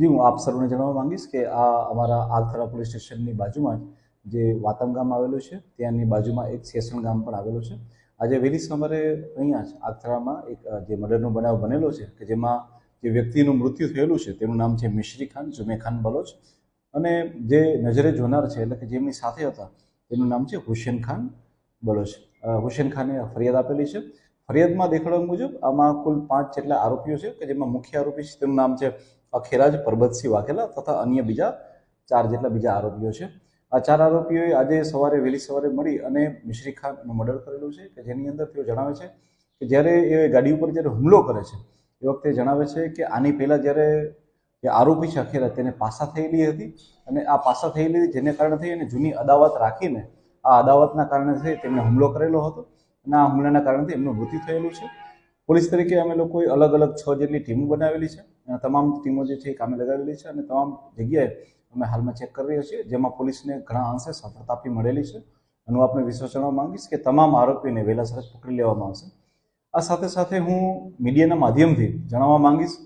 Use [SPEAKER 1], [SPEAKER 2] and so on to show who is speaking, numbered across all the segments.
[SPEAKER 1] જી, હું આપ સર્વને જણાવવા માંગીશ કે આ અમારા આલથરા પોલીસ સ્ટેશનની બાજુમાં જ જે વાતમ ગામ આવેલું છે, ત્યાંની બાજુમાં એક સેસણ ગામ પણ આવેલું છે. આજે વહેલી સવારે અહીંયા જ આલથરામાં એક જે મર્ડરનો બનાવ બનેલો છે કે જેમાં જે વ્યક્તિનું મૃત્યુ થયેલું છે, તેનું નામ છે મિશ્રી ખાન જુમે ખાન બલોચ. અને જે નજરે જોનાર છે, એટલે કે જેમની સાથે હતા, તેનું નામ છે હુસેન ખાન બલોચ. હુસેન ખાને ફરિયાદ આપેલી છે. ફરિયાદમાં દેખાડવા મુજબ આમાં કુલ પાંચ જેટલા આરોપીઓ છે કે જેમાં મુખ્ય આરોપી છે, તેમનું નામ છે અખેરાજ પરબતસિંહ વાઘેલા તથા અન્ય બીજા ચાર જેટલા બીજા આરોપીઓ છે. આ ચાર આરોપીઓએ આજે સવારે, વહેલી સવારે મળી અને મિશ્રી ખાનનું મર્ડર કરેલું છે કે જેની અંદર તેઓ જણાવે છે કે જ્યારે એ ગાડી ઉપર જ્યારે હુમલો કરે છે, એ વખતે જણાવે છે કે આની પહેલાં જ્યારે જે આરોપી છે અખેરા તેને પાસા થયેલી હતી અને આ પાસા થયેલી જેને કારણે થઈ અને જૂની અદાવત રાખીને આ અદાવતના કારણે તેમણે હુમલો કરેલો હતો. આ હુમલાના કારણથી એમનું મૃત્યુ થયેલું છે. પોલીસ તરીકે અમે લોકોએ અલગ અલગ છ જેટલી ટીમો બનાવેલી છે અને તમામ ટીમો જે છે એ કામે લગાવેલી છે અને તમામ જગ્યાએ અમે હાલમાં ચેક કરી રહ્યા છીએ, જેમાં પોલીસને ઘણા અંશે સફળતા આપી મળેલી છે. અને હું આપને વિશ્વાસ જણાવવા માંગીશ કે તમામ આરોપીને વહેલાસર પકડી લેવામાં આવશે. આ સાથે સાથે હું મીડિયાના માધ્યમથી જણાવવા માંગીશ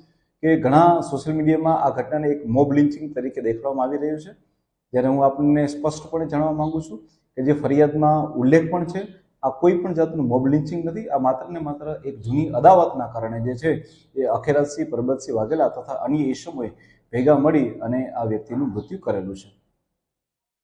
[SPEAKER 1] કે ઘણા સોશિયલ મીડિયામાં આ ઘટનાને એક મોબ લિન્ચિંગ તરીકે દેખાડવામાં આવી રહ્યું છે. જ્યારે હું આપને સ્પષ્ટપણે જણાવવા માંગુ છું કે જે ફરિયાદમાં ઉલ્લેખ પણ છે આ કોઈ પણ જાતનું મોબ લિન્ચિંગ નથી, આ માત્ર ને માત્ર એક જૂની અદાવતના કારણે જે છે, એ અખેરાજસિંહ પરબતસિંહ વાઘેલા તથા અન્ય ઈસમોએ ભેગા મળી અને આ વ્યક્તિનું મૃત્યુ કરેલું છે.